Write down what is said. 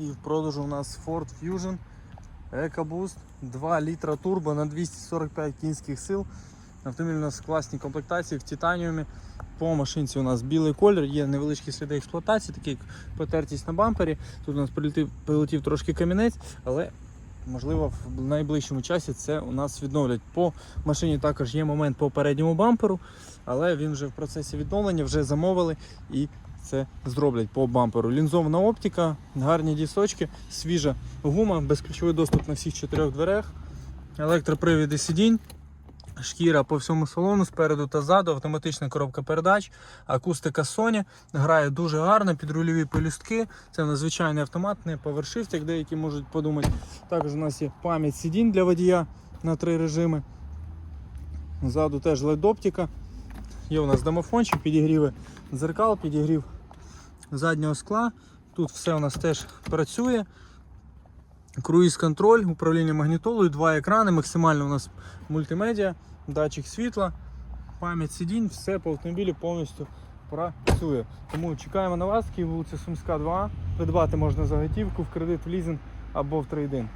І в продажу у нас Ford Fusion EcoBoost 2 літра турбо на 245 кінських сил. Автомобіль у нас в класній комплектації в титаніумі. По машинці у нас білий колір, є невеличкі сліди експлуатації, такі як потертість на бампері. Тут у нас прилетів, прилетів трошки камінець, але можливо в найближчому часі це у нас відновлять. По машині також є момент по передньому бамперу, але він вже в процесі відновлення, вже замовили і це зроблять по бамперу. Лінзована оптика, гарні дісочки, свіжа гума, безключовий доступ на всіх чотирьох дверях, електропривіди сидінь. Шкіра по всьому салону спереду та ззаду, автоматична коробка передач, акустика Sony, грає дуже гарно, підрульові пелюстки. Це надзвичайний автомат, не повершифт, як деякі можуть подумати. Також у нас є пам'ять сидінь для водія на три режими. Ззаду теж LED-оптика. Є у нас домофончик, підігріви дзеркал, підігрів заднього скла. Тут все у нас теж працює. Круїз контроль, управління магнітолою, два екрани, максимально у нас мультимедіа, датчик світла, пам'ять сидінь, все по автомобілю повністю працює. Тому чекаємо на вас, Київ, вулиця Сумська 2. Придбати можна за готівку в кредит, в лізинг або в трейдинг.